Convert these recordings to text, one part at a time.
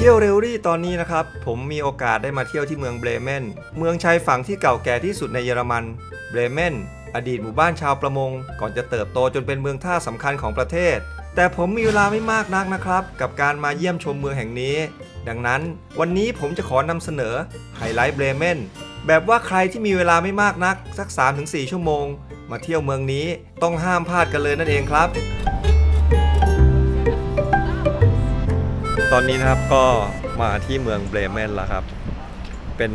เที่ยวเรลลี่ตอนนี้นะครับ ผมมีโอกาสได้มาเที่ยวที่เมืองเบรเมน เมืองชายฝั่งที่เก่าแก่ที่สุดในเยอรมัน เบรเมน อดีตหมู่บ้านชาวประมง ก่อนจะเติบโตจนเป็นเมืองท่าสำคัญของประเทศ แต่ผมมีเวลาไม่มากนักนะครับ กับการมาเยี่ยมชมเมืองแห่งนี้ ดังนั้นวันนี้ผมจะขอนำเสนอไฮไลท์เบรเมนแบบว่าใครที่มีเวลาไม่มากนัก สัก 3-4 ชั่วโมง มาเที่ยวเมืองนี้ต้องห้ามพลาดกันเลยนั่นเองครับ ตอนนี้นะครับก็มาที่เมืองเบรเมนแล้วครับ เป็น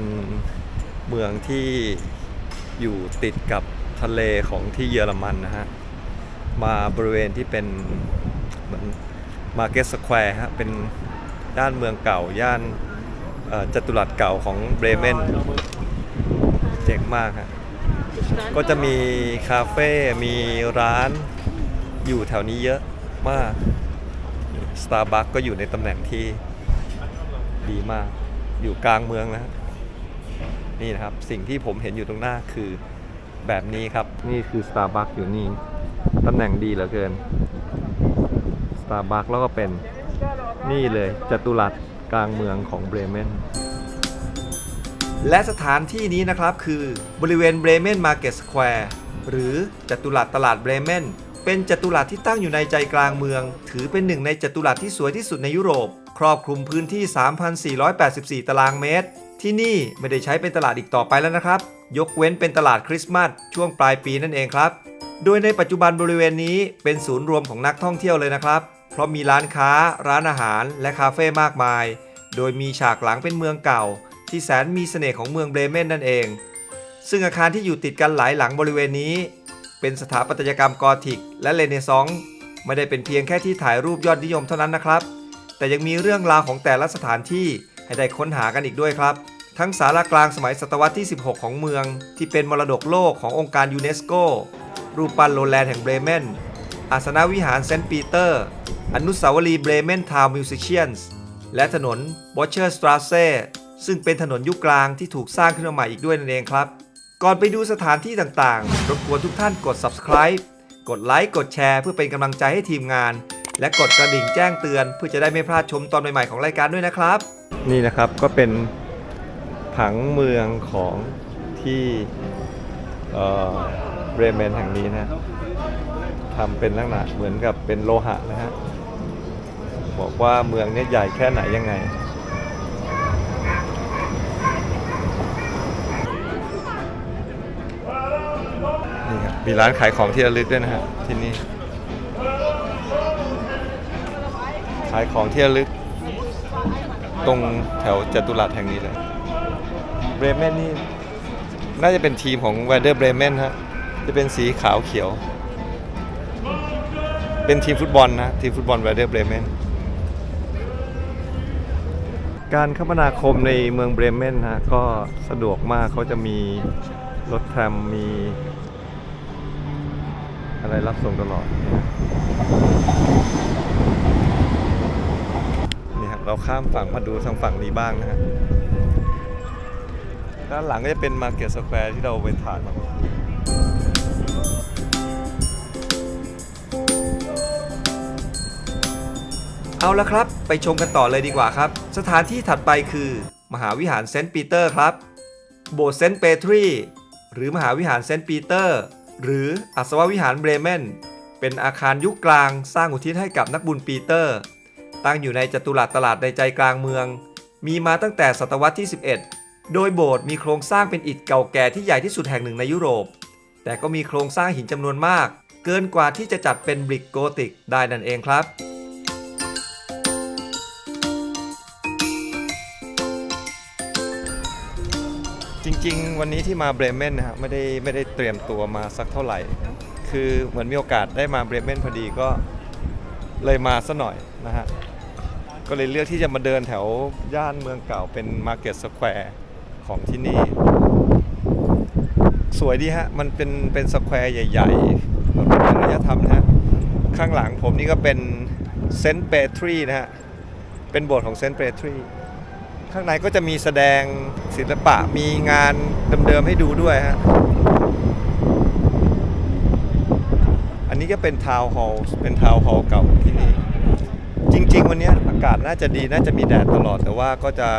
เมืองที่อยู่ติดกับทะเลของที่เยอรมันนะฮะ มาบริเวณที่เป็นเหมือนมาร์เก็ตสแควร์ฮะ เป็นด้านเมืองเก่า ย่านจัตุรัสเก่าของเบรเมนเจ๋งมากฮะ ก็จะมีคาเฟ่ มีร้านอยู่แถวนี้เยอะมาก Starbucks ก็อยู่ในตำแหน่งที่ดีมากอยู่กลางเมืองนะฮะนี่นะครับสิ่งที่ผมเห็นอยู่ตรงหน้าคือแบบนี้ครับ นี่คือ Starbucks อยู่นี่ตำแหน่งดีเหลือเกิน Starbucks แล้วก็เป็นนี่เลยจัตุรัสกลางเมืองของเบรเมนและสถานที่นี้นะครับคือบริเวณเบรเมนมาร์เก็ตสแควร์หรือจัตุรัสตลาดเบรเมน เป็นจัตุรัสที่ตั้งอยู่ในใจกลางเมือง ถือเป็นหนึ่งในจัตุรัสที่สวยที่สุดในยุโรป ครอบคลุมพื้นที่ 3,484 ตารางเมตร ที่นี่ไม่ได้ใช้เป็นตลาดอีกต่อไปแล้วนะครับ ยกเว้นเป็นตลาดคริสต์มาสช่วงปลายปีนั่นเองครับ โดยในปัจจุบันบริเวณนี้เป็นศูนย์รวมของนักท่องเที่ยวเลยนะครับ เพราะมีร้านค้า ร้านอาหาร และคาเฟ่มากมาย โดยมีฉากหลังเป็นเมืองเก่า ที่แสนมีเสน่ห์ของเมืองเบรเมนนั่นเอง ซึ่งอาคารที่อยู่ติดกันหลายหลังบริเวณนี้ เป็นสถาปัตยกรรมกอธิก และเรเนซองส์ไม่ได้เป็นเพียงแค่ที่ถ่ายรูปยอดนิยมเท่านั้นนะครับ แต่ยังมีเรื่องราวของแต่ละสถานที่ให้ได้ค้นหากันอีกด้วยครับ ทั้งศาลากลางสมัยศตวรรษที่ 16 ของเมือง ที่เป็นมรดกโลกขององค์การยูเนสโก รูปปั้นโลแลนด์แห่งเบรเมน อาสนวิหารเซนต์ปีเตอร์ อนุสาวรีย์เบรเมนทาวมิวสิเชียนส์และถนนบอชเชอร์สตราเซ่ซึ่งเป็นถนนยุคกลางที่ถูกสร้างขึ้นมาใหม่อีกด้วยนั่นเองครับ ก่อนไปดูสถานที่ต่างๆ รบกวนทุกท่านกด subscribe กดไลค์กดแชร์เพื่อเป็นกำลังใจให้ทีมงาน และกดกระดิ่งแจ้งเตือน เพื่อจะได้ไม่พลาดชมตอนใหม่ๆของรายการด้วยนะครับ นี่นะครับก็เป็นผังเมืองของที่เบรเมนแห่งนี้นะทำเป็นลักษณะเหมือนกับเป็นโลหะนะฮะบอกว่าเมืองเนี้ใหญ่แค่ไหนยังไง มีร้านขายของที่ระลึกด้วยนะฮะที่นี่ขายของที่ระลึก ตรงแถวจตุรัสแห่งนี้เลยเบรเมนนี่น่าจะเป็นทีมของ w วเดอร์เบรเมนฮะจะเป็นสีขาวเขียว เป็นทีมฟุตบอลนะ ทีมฟุตบอล w วเดอร์เบรเมนการคมนาคมในเมืองเบรเมนฮะก็สะดวกมากเขาจะมีรถแทรมมี อะไรรับส่งตลอดนี่ครับเราข้ามฝั่งมาดูทางฝั่งนี้บ้างนะฮะด้านหลังก็จะเป็นมาร์เก็ตสแควร์ที่เราไปถ่ายมาเอาละครับ ไปชมกันต่อเลยดีกว่าครับ สถานที่ถัดไปคือ มหาวิหารเซนต์ปีเตอร์ครับ โบสถ์เซนต์เปทรี หรือมหาวิหารเซนต์ปีเตอร์ หรืออัศววิหารเบรเมน เป็นอาคารยุคกลางสร้างอุทิศให้กับนักบุญปีเตอร์ ตั้งอยู่ในจัตุรัสตลาดในใจกลางเมือง มีมาตั้งแต่ศตวรรษที่ 11 โดยโบสถ์มีโครงสร้างเป็นอิฐเก่าแก่ที่ใหญ่ที่สุดแห่งหนึ่งในยุโรป แต่ก็มีโครงสร้างหินจำนวนมาก เกินกว่าที่จะจัดเป็นบริกโกติกได้นั่นเองครับ จริง ๆ วันนี้ที่มาเบรเมนนะฮะไม่ได้ไม่ได้เตรียมตัวมาสักเท่าไหร่ คือเหมือนมีโอกาสได้มาเบรเมนพอดีก็เลยมาซะหน่อยนะฮะ ก็เลยเลือกที่จะมาเดินแถวย่านเมืองเก่าเป็นมาร์เก็ตสแควร์ของที่นี่ สวยดีฮะ มันเป็นเป็นสแควร์ใหญ่ๆมันเป็นอารยธรรมนะฮะ ข้างหลังผมนี่ก็เป็นเซนต์เปทรีนะฮะ เป็นโบสถ์ของเซนต์เปทรี ข้างในก็จะมีแสดงศิลปะมีงานเดิมๆให้ดูด้วยฮะอันนี้ก็เป็นทาวน์ฮอลล์เป็นทาวน์ฮอลล์เก่าที่นี่จริง ๆ วันนี้อากาศน่าจะดีน่าจะมีแดดตลอดแต่ว่าก็จะ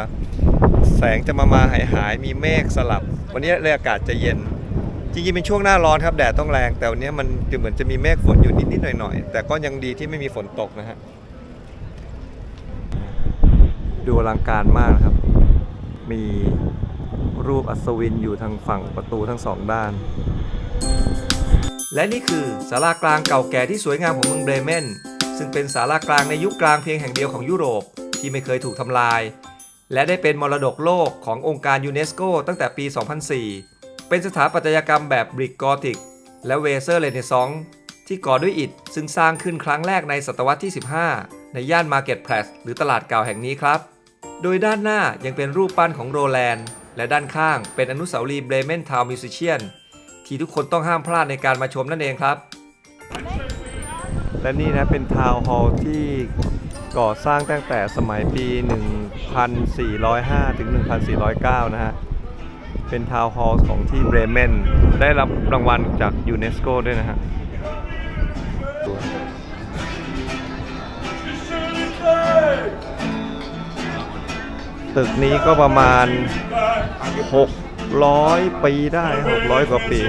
แสงจะมามาหายหายมีเมฆสลับ วันนี้เลยอากาศจะเย็น จริงๆเป็นช่วงหน้าร้อนครับแดดต้องแรง แต่วันนี้มันจะเหมือนจะมีเมฆฝนอยู่นิดๆหน่อยๆแต่ก็ยังดีที่ไม่มีฝนตกนะฮะ ดูอลังการมากนะครับ มีรูปอัศวินอยู่ทางฝั่งประตูทั้งสองด้าน และนี่คือศาลากลางเก่าแก่ที่สวยงามของเมืองเบรเมน ซึ่งเป็นศาลากลางในยุคกลางเพียงแห่งเดียวของยุโรปที่ไม่เคยถูกทำลาย และได้เป็นมรดกโลกขององค์การยูเนสโกตั้งแต่ปี 2004 เป็นสถาปัตยกรรมแบบบริกกอธิก และเวเซอร์เรเนซองที่ก่อด้วยอิฐซึ่งสร้างขึ้นครั้งแรกในศตวรรษที่ 15 ในย่านมาร์เก็ตเพลสหรือตลาดเก่าแห่งนี้ครับ โดยด้านหน้ายังเป็นรูปปั้นของโรแลนด์ และด้านข้างเป็นอนุสาวรีย์เบรเมนทาวมิวสิเชียนที่ทุกคนต้องห้ามพลาดในการมาชมนั่นเองครับ และนี่นะเป็นทาวน์ฮอลล์ที่ก่อสร้างตั้งแต่สมัยปี 1405 ถึง 1409 นะฮะ เป็นทาวน์ฮอลล์ของที่เบรเมน ได้รับรางวัลจากยูเนสโกด้วยนะฮะ ตึกนี้ก็ประมาณ 600 ปีได้ 600 กว่าปี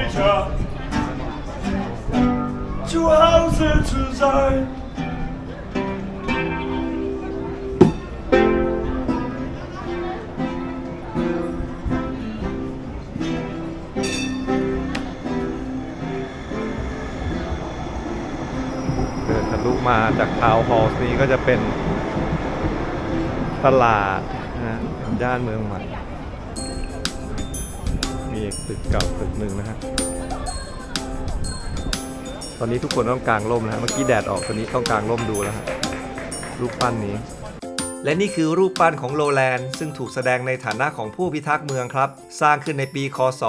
เดินทะลุมาจากทาวน์ฮอลล์นี้ก็จะเป็นตลาด ย่านเมืองใหม่ มีตึกเก่าตึกหนึ่งนะฮะ ตอนนี้ทุกคนต้องกางร่มนะฮะ เมื่อกี้แดดออกตอนนี้ต้องกางร่มดูแล้วฮะ รูปปั้นนี้ และนี่คือรูปปั้นของโลแลนด์ ซึ่งถูกแสดงในฐานะของผู้พิทักษ์เมืองครับ สร้างขึ้นในปี คศ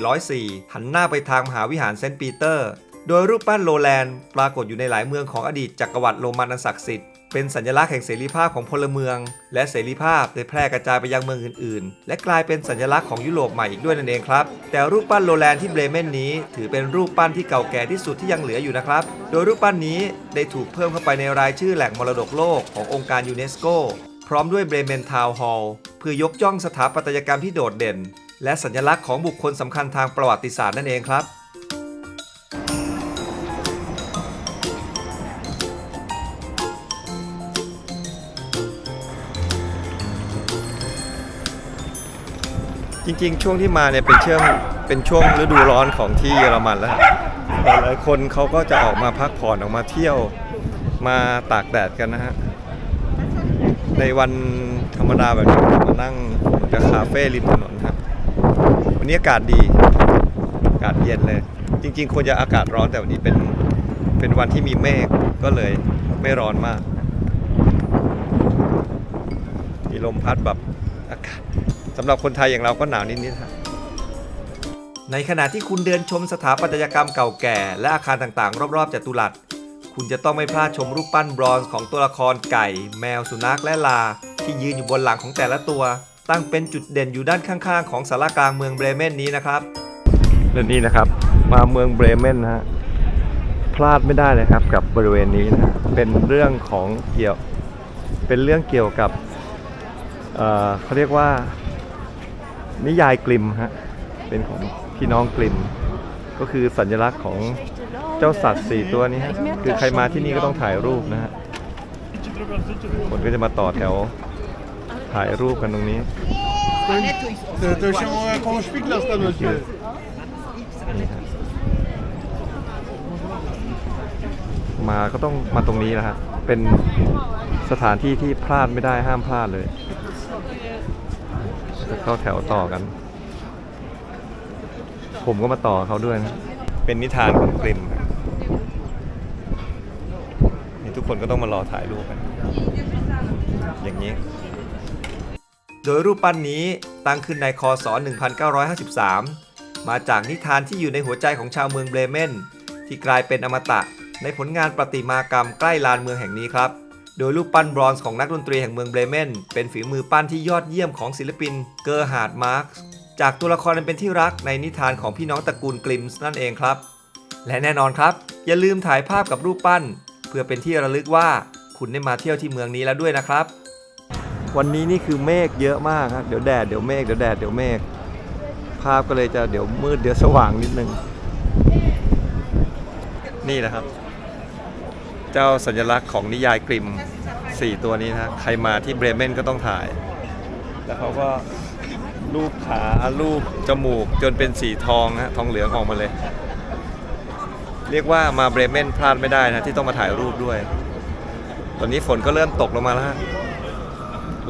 1404 หันหน้าไปทางมหาวิหารเซนต์ปีเตอร์ โดยรูปปั้นโลแลนด์ปรากฏอยู่ในหลายเมืองของอดีตจักรวรรดิโรมันอันศักดิ์สิทธิ์เป็นสัญลักษณ์แห่งเสรีภาพของพลเมือง และเสรีภาพได้แพร่กระจายไปยังเมืองอื่น ๆ และกลายเป็นสัญลักษณ์ของยุโรปใหม่อีกด้วยนั่นเองครับ แต่รูปปั้นโลแลนที่เบรเมนนี้ ถือเป็นรูปปั้นที่เก่าแก่ที่สุดที่ยังเหลืออยู่นะครับ โดยรูปปั้นนี้ได้ถูกเพิ่มเข้าไปในรายชื่อแหล่งมรดกโลกขององค์การยูเนสโก พร้อมด้วยเบรเมนทาวน์ฮอลล์เพื่อยกย่องสถาปัตยกรรมที่โดดเด่น และสัญลักษณ์ของบุคคลสำคัญทางประวัติศาสตร์นั่นเองครับ จริง ๆ ช่วงที่มาเนี่ยเป็นช่วงเป็นช่วงฤดูร้อนของที่เยอรมันแล้วหลายๆคนเขาก็จะออกมาพักผ่อนออกมาเที่ยวมาตากแดดกันนะฮะในวันธรรมดาแบบนี้มานั่งกับคาเฟ่ริมถนนครับวันนี้อากาศดีอากาศเย็นเลย จริง ๆควรจะอากาศร้อนแต่วันนี้เป็นเป็นวันที่มีเมฆก็เลยไม่ร้อนมาก มีลมพัดแบบอากาศ สำหรับคนไทยอย่างเราก็หนาวนิดๆครับในขณะที่คุณเดินชมสถาปัตยกรรมเก่าแก่ และอาคารต่างๆ รอบๆจัตุรัส คุณจะต้องไม่พลาดชมรูปปั้นบรอนซ์ของตัวละครไก่ แมวสุนัขและลา ที่ยืนอยู่บนหลังของแต่ละตัว ตั้งเป็นจุดเด่นอยู่ด้านข้างๆ ของสารากลางเมืองเบรเมนนี้นะครับและนี่นะครับ มาเมืองเบรเมนนะฮะพลาดไม่ได้เลยครับกับบริเวณนี้นะฮะเป็นเรื่องของเกี่ยวเป็นเรื่องเกี่ยวกับเอ่อเขาเรียกว่า นิยายกลิมฮะ เป็นของพี่น้องกลิม ก็คือสัญลักษณ์ของเจ้าสัตว์สี่ตัวนี้ฮะ คือใครมาที่นี่ก็ต้องถ่ายรูปนะฮะ คนก็จะมาต่อแถวถ่ายรูปกันตรงนี้ To, to się koło szpikla stanąć. มาก็ต้องมาตรงนี้นะฮะ เป็นสถานที่ที่พลาดไม่ได้ห้ามพลาดเลย จะเข้าแถวต่อกัน ผมก็มาต่อเขาด้วยนะ เป็นนิทานของกลิ่นนี่ทุกคนก็ต้องมารอถ่ายรูปกัน อย่างนี้ โดยรูปปั้นนี้ตั้งขึ้นในคศ 1953 มาจากนิทานที่อยู่ในหัวใจของชาวเมืองเบรเมน ที่กลายเป็นอมตะในผลงานประติมากรรมใกล้ลานเมืองแห่งนี้ครับ โดยรูปปั้นบรอนซ์ของนักดนตรีแห่งเมืองเบรเมน เป็นฝีมือปั้นที่ยอดเยี่ยมของศิลปินเกอร์ฮาร์ดมาร์กจากตัวละครอันเป็นที่รักในนิทานของพี่น้องตระกูลกลิมส์นั่นเองครับ และแน่นอนครับ อย่าลืมถ่ายภาพกับรูปปั้น เพื่อเป็นที่ระลึกว่าคุคุณได้มาเที่ยวที่เมืองนี้แล้วด้วยนะครับ วันนี้นี่คือเมฆเยอะมากครับเดี๋ยวแดดเดี๋ยวเมฆเดี๋ยวแดดเดี๋ยวเมฆภาพก็เลยจะเดี๋ยวมืดเดี๋ยวสว่างนิดนึงนี่นะครับ เจ้าสัญลักษณ์ของนิยายกริม 4 ตัวนี้นะใครมาที่เบรเมนก็ต้องถ่าย แล้วเขาก็รูปขารูปจมูกจนเป็นสีทองฮะทองเหลืองออกมาเลย เรียกว่ามาเบรเมนพลาดไม่ได้นะที่ต้องมาถ่ายรูปด้วย ตอนนี้ฝนก็เริ่มตกลงมาแล้วฮะ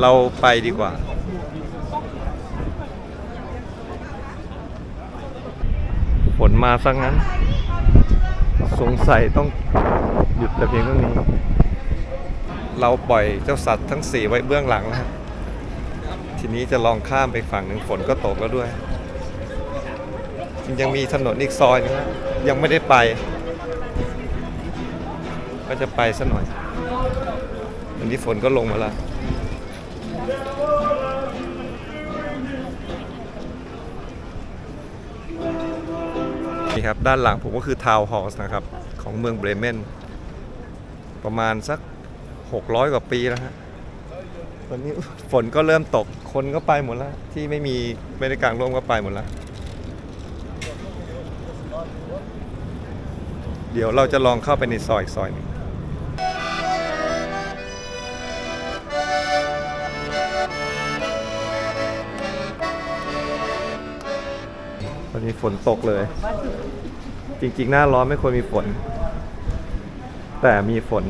เราไปดีกว่าฝนมาซะงั้น สงสัยต้อง ยุดแต่เพียงเท่านี้ เราปล่อยเจ้าสัตว์ทั้งสี่ไว้เบื้องหลังแล้วทีนี้จะลองข้ามไปฝั่งหนึ่งฝนก็ตกแล้วด้วยยังมีถนนอีกซอยนึงนะยังไม่ได้ไป ก็จะไปสัหน่อยวันนี้ฝนก็ลงมาแล้วนี่ครับ ด้านหลังผมก็คือทาวน์ฮอลส์นะครับ ของเมืองเบรเมน ประมาณสัก 600 กว่าปีแล้วฮะตอนนี้ฝนก็เริ่มตกคนก็ไปหมดแล้ว ที่ไม่มีไม่ได้กลางร่มก็ไปหมดแล้ว เดี๋ยวเราจะลองเข้าไปในซอยอีกซอยหนึ่งตอนนี้ฝนตกเลย จริงๆ หน้าร้อนไม่ควรมีฝน แต่มีฝน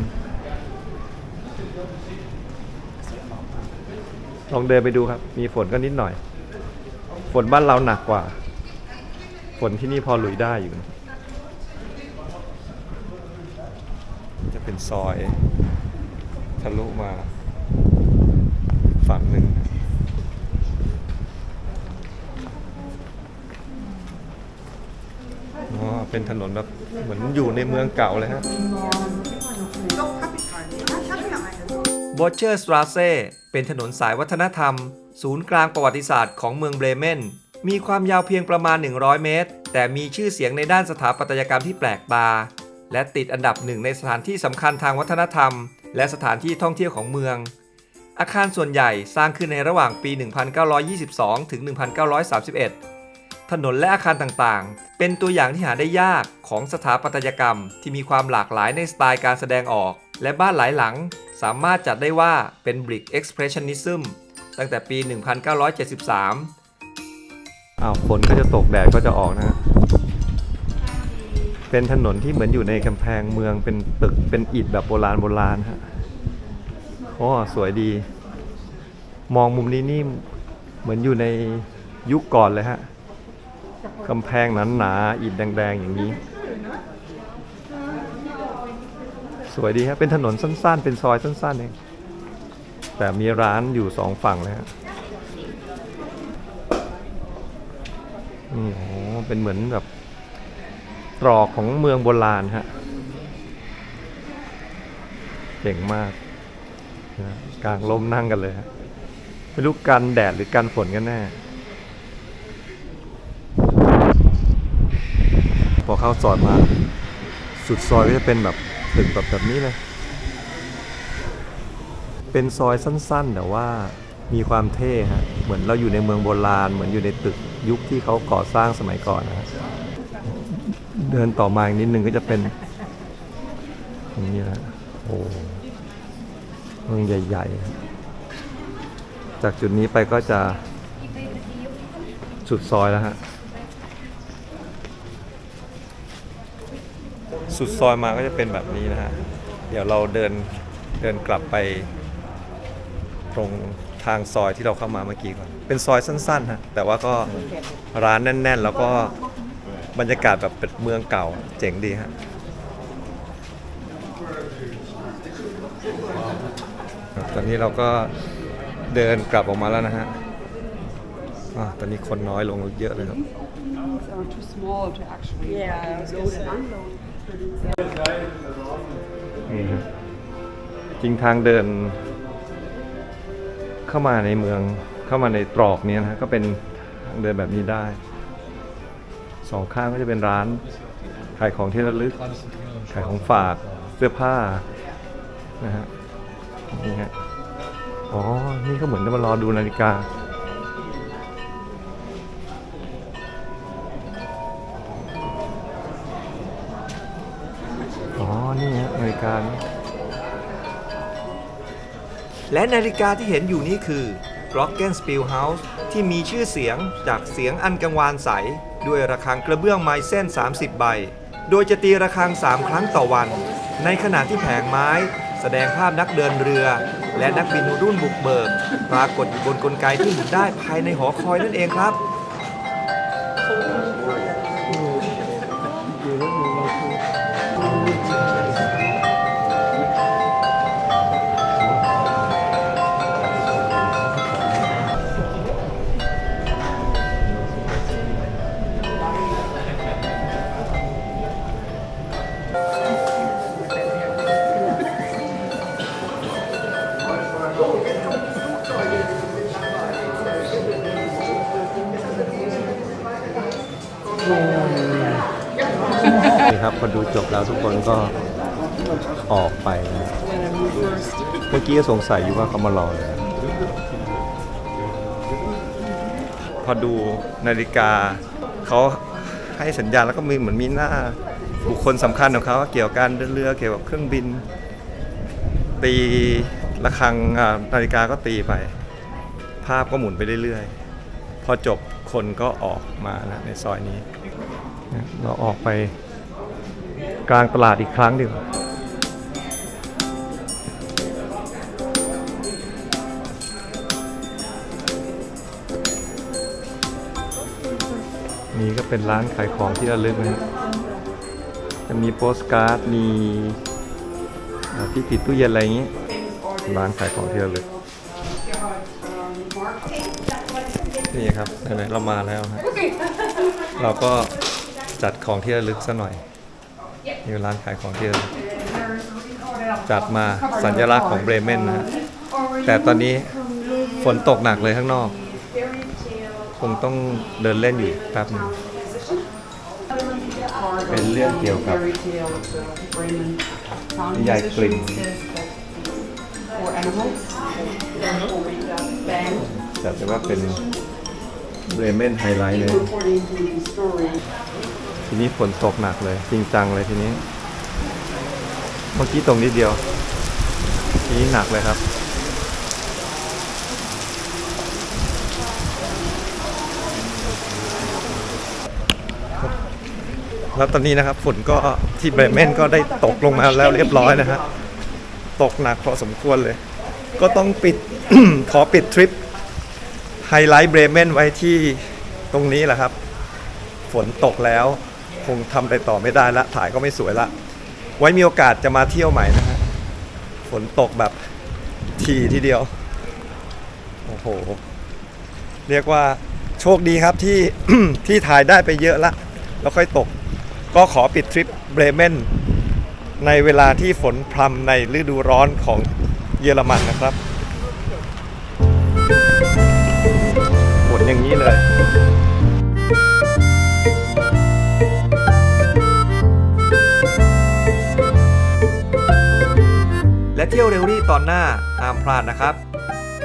ลองเดินไปดูครับ มีฝนก็นิดหน่อย ฝนบ้านเราหนักกว่า ฝนที่นี่พอหลุยได้อยู่นะจะเป็นซอย ทะลุมา ฝั่งหนึ่งอ๋อเป็นถนนแบบ เหมือนอยู่ในเมืองเก่าเลยฮะบอเชอร์สตราเซเป็นถนนสายวัฒนธรรม ศูนย์กลางประวัติศาสตร์ของเมืองเบรเมน มีความยาวเพียงประมาณ 100 เมตร แต่มีชื่อเสียงในด้านสถาปัตยกรรมที่แปลกตา และติดอันดับหนึ่งในสถานที่สำคัญทางวัฒนธรรม และสถานที่ท่องเที่ยวของเมือง อาคารส่วนใหญ่สร้างขึ้นในระหว่างปี 1922 ถึง 1931 ถนนและอาคารต่างๆ เป็นตัวอย่างที่หาได้ยากของสถาปัตยกรรม ที่มีความหลากหลายในสไตล์การแสดงออก และบ้านหลายหลัง สามารถจัดได้ว่าเป็น Brick Expressionism ตั้งแต่ปี 1973 อ้าวฝนก็จะตกแดดก็จะออกนะฮะเป็นถนนที่เหมือนอยู่ในกำแพงเมืองเป็นตึกเป็นอิฐแบบโบราณโบราณฮะโอ้สวยดี มองมุมนี้นี่เหมือนอยู่ในยุคก่อนเลยฮะ กำแพงหนาๆอิฐแดง ๆ อย่างนี้ สวยดีครับเป็นถนนสั้น ๆ เป็นซอยสั้น ๆ เอง แต่มีร้านอยู่สองฝั่งเลยฮะนี่โอ้โหเป็นเหมือนแบบตรอกของเมืองโบราณฮะเจ๋งมากกลางลมนั่งกันเลยฮะไม่รู้กันแดดหรือกันฝนกันแน่ อเข้าซอยมา สุดซอยก็จะเป็นแบบตึกแบบแบบนี้เลย เป็นซอยสั้นๆ แต่ว่ามีความเท่ฮะ เหมือนเราอยู่ในเมืองโบราณ เหมือนอยู่ในตึกยุคที่เขาก่อสร้างสมัยก่อนนะฮะเดินต่อมาอีกนิดนึงก็จะเป็นอย่างนี้นะโอ้เมืองใหญ่ ๆ จากจุดนี้ไปก็จะสุดซอยแล้วฮะ สุดซอยมาก็จะเป็นแบบนี้นะฮะ เดี๋ยวเราเดินเดินกลับไป ตรงทางซอยที่เราเข้ามาเมื่อกี้ก่อน เป็นซอยสั้นๆฮะ แต่ว่าก็ร้านแน่น ๆ แล้วก็บรรยากาศแบบเป็นเมืองเก่าเจ๋งดีฮะตอนนี้เราก็เดินกลับออกมาแล้วนะฮะอะตอนนี้คนน้อยลงเยอะเลยครับ are too small to actually yeah, load and unload. นี่ฮะจริงทางเดิน เข้ามาในเมืองเข้ามาในตรอกนี้นะฮะก็เป็นทางเดินแบบนี้ได้ สองข้างก็จะเป็นร้านขายของที่ระลึกขายของฝากเสื้อผ้านะฮะนี่ฮะอ๋อ นี่ก็เหมือนจะมารอดูนาฬิกา และนาฬิกาที่เห็นอยู่นี้คือ g l o c k e n s p i e l House ที่มีชื่อเสียงจากเสียงอันกังวานใส ด้วยระฆังกระเบื้องไม้เส้น 30 ใบ โดยจะตีระฆัง 3 ครั้งต่อวัน ในขณะที่แผงไม้ แสดงภาพนักเดินเรือ และนักบินรุ่นบุกเบิกปรากฏอยู่บนกลไกที่หมุนได้ภายในหอคอยนั่นเองครับ นี่ครับพอดูจบแล้วทุกคนก็ออกไปนะเมื่อกี้ก็สงสัยอยู่ว่าเขามารอเลยพอดูนาฬิกาเขาให้สัญญาณแล้วก็มีเหมือนมีหน้าบุคคลสำคัญของเขาเกี่ยวกับการเดินเรือเกี่ยวกับเครื่องบิน ตีระฆังนาฬิกาก็ตีไป ภาพก็หมุนไปเรื่อยๆ พอจบคนก็ออกมานะในซอยนี้ เราออกไปกลางตลาดอีกครั้งดีกว่านี่ก็เป็นร้านขายของที่ระลึกนะจะมีโปสการ์ด มีที่ติดตู้เย็นอะไรอย่างนี้ ร้านขายของที่ระลึก นี่ครับไหนๆเรามาแล้วฮะเราก็ จัดของที่ระลึกซะหน่อยนี่ร้านขายของที่ระลึกจัดมาสัญลักษณ์ของเบรเมนนะฮะแต่ตอนนี้ฝนตกหนักเลยข้างนอก คงต้องเดินเล่นอยู่แป๊บหนึงเป็นเรื่องเกี่ยวกับ Fairy tale of the Bremen sound นิยายกลิ่น musicians for animals. Band จัดว่าเป็นเบรเมนไฮไลท์เลย ทีนี้ฝนตกหนักเลย จริงจังเลยทีนี้ เมื่อกี้ตรงนิดเดียว ทีนี้หนักเลยครับ แล้วตอนนี้นะครับฝนก็ที่เบรเมนก็ได้ตกลงมาแล้วเรียบร้อยนะฮะ ตกหนักพอสมควรเลย ก็ต้องปิด ขอปิดทริปไฮไลท์เบรเมนไว้ที่ตรงนี้แหละครับ ฝนตกแล้ว คงทำอะไรต่อไม่ได้ละถ่ายก็ไม่สวยละ ไว้มีโอกาสจะมาเที่ยวใหม่นะฮะฝนตกแบบทีทีเดียว โอ้โห เรียกว่าโชคดีครับที่ ที่ถ่ายได้ไปเยอะละ แล้วค่อยตก ก็ขอปิดทริปเบรเมนในเวลาที่ฝนพรำในฤดูร้อนของเยอรมันนะครับฝนอย่างนี้เลย เที่ยวเรลลี่ตอนหน้าห้ามพลาดนะครับ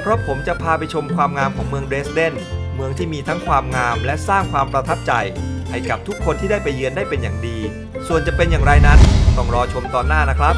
เพราะผมจะพาไปชมความงามของเมืองเดรสเดนเมืองที่มีทั้งความงามและสร้างความประทับใจ ให้กับทุกคนที่ได้ไปเยือนได้เป็นอย่างดี ส่วนจะเป็นอย่างไรนั้นต้องรอชมตอนหน้านะครับ